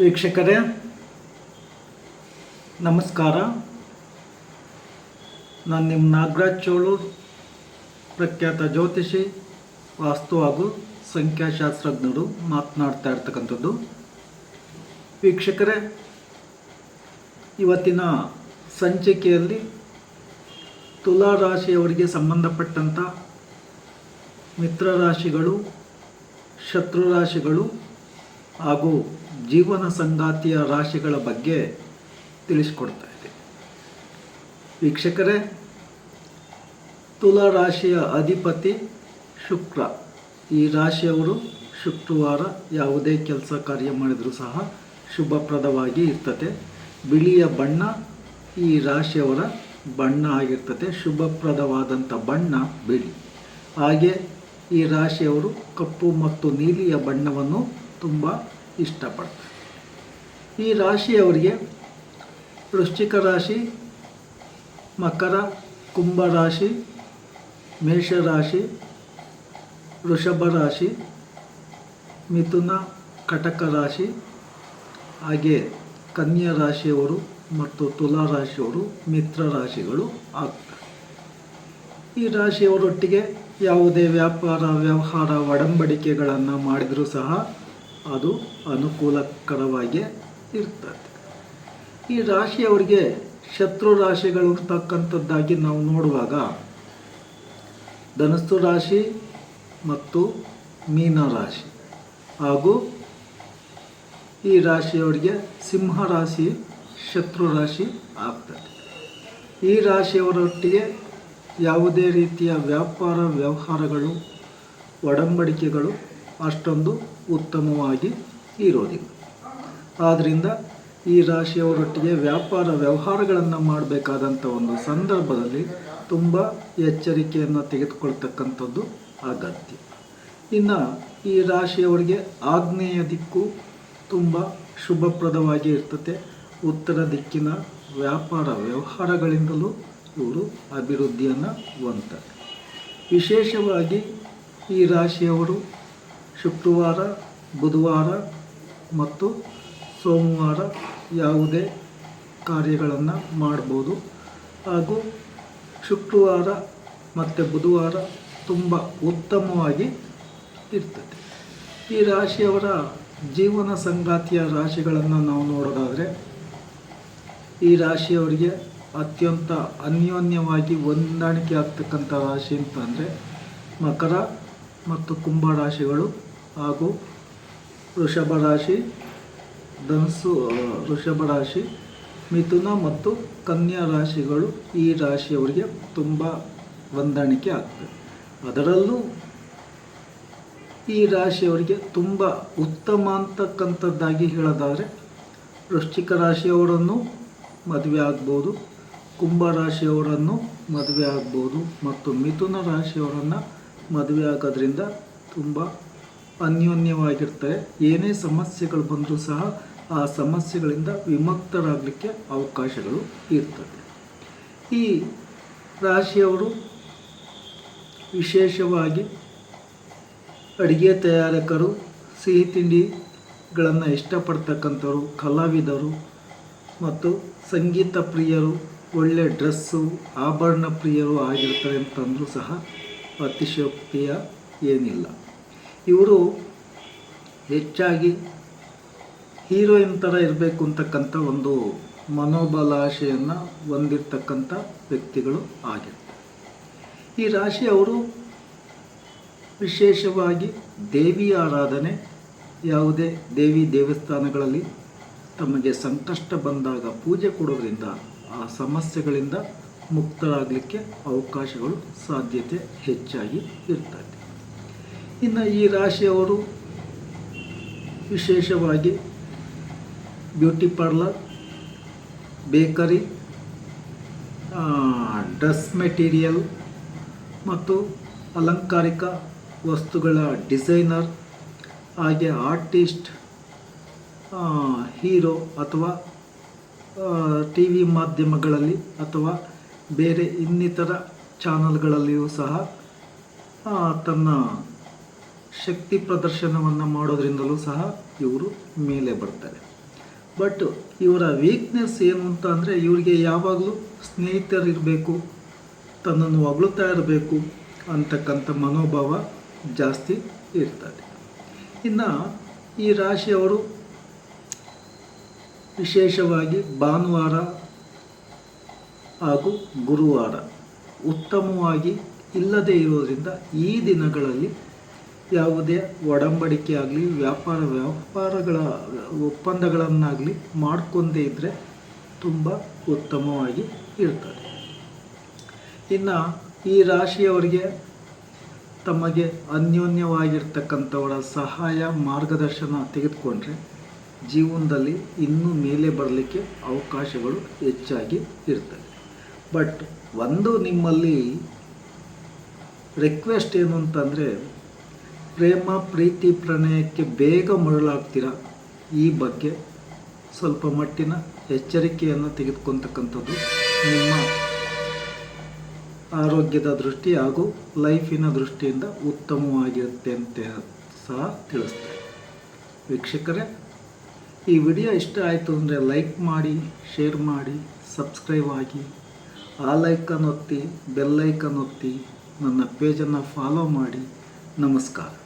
ವೀಕ್ಷಕರೇ, ನಮಸ್ಕಾರ. ನಾನು ನಿಮ್ಮ ನಾಗರಾಜ್ ಚೋಳೂರು, ಪ್ರಖ್ಯಾತ ಜ್ಯೋತಿಷಿ, ವಾಸ್ತು ಹಾಗೂ ಸಂಖ್ಯಾಶಾಸ್ತ್ರಜ್ಞರು ಮಾತನಾಡ್ತಾ ಇರ್ತಕ್ಕಂಥದ್ದು. ವೀಕ್ಷಕರೇ, ಇವತ್ತಿನ ಸಂಚಿಕೆಯಲ್ಲಿ ತುಲಾ ರಾಶಿಯವರಿಗೆ ಸಂಬಂಧಪಟ್ಟಂಥ ಮಿತ್ರ ರಾಶಿಗಳು, ಶತ್ರು ರಾಶಿಗಳು ಹಾಗೂ ಜೀವನ ಸಂಗಾತಿಯ ರಾಶಿಗಳ ಬಗ್ಗೆ ತಿಳಿಸ್ಕೊಡ್ತಾ ಇದೆ. ವೀಕ್ಷಕರೇ, ತುಲಾ ರಾಶಿಯ ಅಧಿಪತಿ ಶುಕ್ರ. ಈ ರಾಶಿಯವರು ಶುಕ್ರವಾರ ಯಾವುದೇ ಕೆಲಸ ಕಾರ್ಯ ಮಾಡಿದರೂ ಸಹ ಶುಭಪ್ರದವಾಗಿ ಇರ್ತದೆ. ಬಿಳಿಯ ಬಣ್ಣ ಈ ರಾಶಿಯವರ ಬಣ್ಣ ಆಗಿರ್ತದೆ. ಶುಭಪ್ರದವಾದಂಥ ಬಣ್ಣ ಬಿಳಿ. ಹಾಗೆ ಈ ರಾಶಿಯವರು ಕಪ್ಪು ಮತ್ತು ನೀಲಿಯ ಬಣ್ಣವನ್ನು ತುಂಬ ಇಷ್ಟಪಡ್ತಾರೆ. ಈ ರಾಶಿಯವರಿಗೆ ವೃಶ್ಚಿಕ ರಾಶಿ, ಮಕರ, ಕುಂಭ ರಾಶಿ ಮೇಷರಾಶಿ ವೃಷಭ ರಾಶಿ, ಮಿಥುನ, ಕಟಕ ರಾಶಿ, ಹಾಗೆ ಕನ್ಯಾ ರಾಶಿಯವರು ಮತ್ತು ತುಲಾ ರಾಶಿಯವರು ಮಿತ್ರ ರಾಶಿಗಳು ಆಗ್ತಾರೆ. ಈ ರಾಶಿಯವರೊಟ್ಟಿಗೆ ಯಾವುದೇ ವ್ಯಾಪಾರ, ವ್ಯವಹಾರ, ಒಡಂಬಡಿಕೆಗಳನ್ನು ಮಾಡಿದರೂ ಸಹ ಅದು ಅನುಕೂಲಕರವಾಗಿ ಇರ್ತದೆ. ಈ ರಾಶಿಯವರಿಗೆ ಶತ್ರು ರಾಶಿಗಳು ಇರ್ತಕ್ಕಂಥದ್ದಾಗಿ ನಾವು ನೋಡುವಾಗ ಧನಸ್ಸು ರಾಶಿ ಮತ್ತು ಮೀನ ರಾಶಿ ಹಾಗೂ ಈ ರಾಶಿಯವರಿಗೆ ಸಿಂಹ ರಾಶಿ, ಶತ್ರು ರಾಶಿ ಆಗ್ತದೆ. ಈ ರಾಶಿಯವರೊಟ್ಟಿಗೆ ಯಾವುದೇ ರೀತಿಯ ವ್ಯಾಪಾರ ವ್ಯವಹಾರಗಳು, ಒಡಂಬಡಿಕೆಗಳು ಅಷ್ಟೊಂದು ಉತ್ತಮವಾಗಿ ಇರೋದಿಲ್ಲ. ಆದ್ದರಿಂದ ಈ ರಾಶಿಯವರೊಟ್ಟಿಗೆ ವ್ಯಾಪಾರ ವ್ಯವಹಾರಗಳನ್ನು ಮಾಡಬೇಕಾದಂಥ ಒಂದು ಸಂದರ್ಭದಲ್ಲಿ ತುಂಬ ಎಚ್ಚರಿಕೆಯನ್ನು ತೆಗೆದುಕೊಳ್ತಕ್ಕಂಥದ್ದು ಅಗತ್ಯ. ಇನ್ನು ಈ ರಾಶಿಯವರಿಗೆ ಆಗ್ನೇಯ ದಿಕ್ಕು ತುಂಬ ಶುಭಪ್ರದವಾಗಿ ಇರ್ತದೆ ಉತ್ತರ ದಿಕ್ಕಿನ ವ್ಯಾಪಾರ ವ್ಯವಹಾರಗಳಿಂದಲೂ ಇವರು ಅಭಿವೃದ್ಧಿಯನ್ನು ಹೊಂದ್ತಾರೆ. ವಿಶೇಷವಾಗಿ ಈ ರಾಶಿಯವರು ಶುಕ್ರವಾರ, ಬುಧವಾರ ಮತ್ತು ಸೋಮವಾರ ಯಾವುದೇ ಕಾರ್ಯಗಳನ್ನು ಮಾಡ್ಬೋದು. ಹಾಗೂ ಶುಕ್ರವಾರ ಮತ್ತು ಬುಧವಾರ ತುಂಬ ಉತ್ತಮವಾಗಿ ಇರ್ತದೆ. ಈ ರಾಶಿಯವರ ಜೀವನ ಸಂಗಾತಿಯ ರಾಶಿಗಳನ್ನು ನಾವು ನೋಡೋದಾದರೆ, ಈ ರಾಶಿಯವರಿಗೆ ಅತ್ಯಂತ ಅನ್ಯೋನ್ಯವಾಗಿ ಹೊಂದಾಣಿಕೆ ಆಗ್ತಕ್ಕಂಥ ರಾಶಿ ಅಂತಂದರೆ ಮಕರ ಮತ್ತು ಕುಂಭ ರಾಶಿಗಳು. ಹಾಗೂ ವೃಷಭ ರಾಶಿ ಧನ್ಸು ವೃಷಭ ರಾಶಿ, ಮಿಥುನ ಮತ್ತು ಕನ್ಯಾ ರಾಶಿಗಳು ಈ ರಾಶಿಯವರಿಗೆ ತುಂಬ ಹೊಂದಾಣಿಕೆ ಆಗ್ತದೆ. ಅದರಲ್ಲೂ ಈ ರಾಶಿಯವರಿಗೆ ತುಂಬ ಉತ್ತಮ ಅಂತಕ್ಕಂಥದ್ದಾಗಿ ಹೇಳೋದಾದರೆ, ವೃಶ್ಚಿಕ ರಾಶಿಯವರನ್ನು ಮದುವೆ ಆಗ್ಬೋದು, ಕುಂಭ ರಾಶಿಯವರನ್ನು ಮದುವೆ ಆಗ್ಬೋದು ಮತ್ತು ಮಿಥುನ ರಾಶಿಯವರನ್ನು ಮದುವೆ ಆಗೋದ್ರಿಂದ ತುಂಬ ಅನ್ಯೋನ್ಯವಾಗಿರ್ತಾರೆ ಏನೇ ಸಮಸ್ಯೆಗಳು ಬಂದರೂ ಸಹ ಆ ಸಮಸ್ಯೆಗಳಿಂದ ವಿಮುಕ್ತರಾಗಲಿಕ್ಕೆ ಅವಕಾಶಗಳು ಇರ್ತದೆ. ಈ ರಾಶಿಯವರು ವಿಶೇಷವಾಗಿ ಅಡುಗೆ ತಯಾರಕರು, ಸಿಹಿ ತಿಂಡಿಗಳನ್ನು ಇಷ್ಟಪಡ್ತಕ್ಕಂಥವ್ರು, ಕಲಾವಿದರು ಮತ್ತು ಸಂಗೀತ ಪ್ರಿಯರು, ಒಳ್ಳೆ ಡ್ರೆಸ್ಸು, ಆಭರಣ ಪ್ರಿಯರು ಆಗಿರ್ತಾರೆ ಅಂತಂದರೂ ಸಹ ಅತಿಶಯೋಕ್ತಿಯ ಏನಿಲ್ಲ. ಇವರು ಹೆಚ್ಚಾಗಿ ಹೀರೋಯಿನ್ ಥರ ಇರಬೇಕು ಅಂತಕ್ಕಂಥ ಒಂದು ಮನೋಬಲ ಆಶೆಯನ್ನು ಹೊಂದಿರ್ತಕ್ಕಂಥ ವ್ಯಕ್ತಿಗಳು ಆಗಿರ್ತಾರೆ. ಈ ರಾಶಿ ಅವರು ವಿಶೇಷವಾಗಿ ದೇವಿ ಆರಾಧನೆ, ಯಾವುದೇ ದೇವಿ ದೇವಸ್ಥಾನಗಳಲ್ಲಿ ತಮಗೆ ಸಂಕಷ್ಟ ಬಂದಾಗ ಪೂಜೆ ಕೊಡೋದ್ರಿಂದ ಆ ಸಮಸ್ಯೆಗಳಿಂದ ಮುಕ್ತರಾಗಲಿಕ್ಕೆ ಅವಕಾಶಗಳು ಸಾಧ್ಯತೆ ಹೆಚ್ಚಾಗಿ ಇರ್ತದೆ. ಇನ್ನು ಈ ರಾಶಿಯವರು ವಿಶೇಷವಾಗಿ beauty parlour, bakery dress material ಮತ್ತು ಅಲಂಕಾರಿಕ ವಸ್ತುಗಳ ಡಿಸೈನರ್ ಹಾಗೆ ಆರ್ಟಿಸ್ಟ್ ಹೀರೋ ಅಥವಾ ಟಿ ವಿ ಮಾಧ್ಯಮಗಳಲ್ಲಿ ಅಥವಾ ಬೇರೆ ಇನ್ನಿತರ ಚಾನಲ್ಗಳಲ್ಲಿಯೂ ಸಹ ತನ್ನ ಶಕ್ತಿ ಪ್ರದರ್ಶನವನ್ನು ಮಾಡೋದ್ರಿಂದಲೂ ಸಹ ಇವರು ಮೇಲೆ ಬರ್ತಾರೆ. ಬಟ್ ಇವರ ವೀಕ್ನೆಸ್ ಏನು ಅಂತ ಅಂದರೆ ಇವರಿಗೆ ಯಾವಾಗಲೂ ಸ್ನೇಹಿತರಿರಬೇಕು, ತನ್ನನ್ನು ಹೊಗಳುತ್ತಾ ಇರಬೇಕು ಅಂತಕ್ಕಂಥ ಮನೋಭಾವ ಜಾಸ್ತಿ ಇರ್ತದೆ. ಇನ್ನು ಈ ರಾಶಿಯವರು ವಿಶೇಷವಾಗಿ ಭಾನುವಾರ ಹಾಗೂ ಗುರುವಾರ ಉತ್ತಮವಾಗಿ ಇಲ್ಲದೇ ಇರೋದರಿಂದ ಈ ದಿನಗಳಲ್ಲಿ ಯಾವುದೇ ಒಡಂಬಡಿಕೆ ಆಗಲಿ, ವ್ಯಾಪಾರ, ವ್ಯಾಪಾರಗಳ ಒಪ್ಪಂದಗಳನ್ನಾಗಲಿ ಮಾಡ್ಕೊಂಡೇ ಇದ್ದರೆ ತುಂಬ ಉತ್ತಮವಾಗಿ ಇರ್ತದೆ. ಇನ್ನು ಈ ರಾಶಿಯವರಿಗೆ ತಮಗೆ ಅನ್ಯೋನ್ಯವಾಗಿರ್ತಕ್ಕಂಥವರ ಸಹಾಯ, ಮಾರ್ಗದರ್ಶನ ತೆಗೆದುಕೊಂಡ್ರೆ ಜೀವನದಲ್ಲಿ ಇನ್ನೂ ಮೇಲೆ ಬರಲಿಕ್ಕೆ ಅವಕಾಶಗಳು ಹೆಚ್ಚಾಗಿ ಇರ್ತವೆ ಬಟ್ ಒಂದು ನಿಮ್ಮಲ್ಲಿ ರಿಕ್ವೆಸ್ಟ್ ಏನು ಅಂತಂದರೆ ಪ್ರೇಮ, ಪ್ರೀತಿ, ಪ್ರಣಯಕ್ಕೆ ಬೇಗ ಮರಳಾಗ್ತೀರ? ಈ ಬಗ್ಗೆ ಸ್ವಲ್ಪ ಮಟ್ಟಿನ ಎಚ್ಚರಿಕೆಯನ್ನು ತೆಗೆದುಕೊತಕ್ಕಂಥದ್ದು ನಿಮ್ಮ ಆರೋಗ್ಯದ ದೃಷ್ಟಿ ಹಾಗೂ ಲೈಫಿನ ದೃಷ್ಟಿಯಿಂದ ಉತ್ತಮವಾಗಿರುತ್ತೆ ಅಂತ ಸಹ ತಿಳಿಸ್ತೇನೆ. ವೀಕ್ಷಕರೇ, ಈ ವಿಡಿಯೋ ಇಷ್ಟ ಆಯಿತು ಅಂದರೆ ಲೈಕ್ ಮಾಡಿ, ಶೇರ್ ಮಾಡಿ, ಸಬ್ಸ್ಕ್ರೈಬ್ ಆಗಿ, ಆ ಲೈಕನ್ ಒತ್ತಿ ಬೆಲ್ಲೈಕನ್ ಒತ್ತಿ, ನನ್ನ ಪೇಜನ್ನು ಫಾಲೋ ಮಾಡಿ. ನಮಸ್ಕಾರ.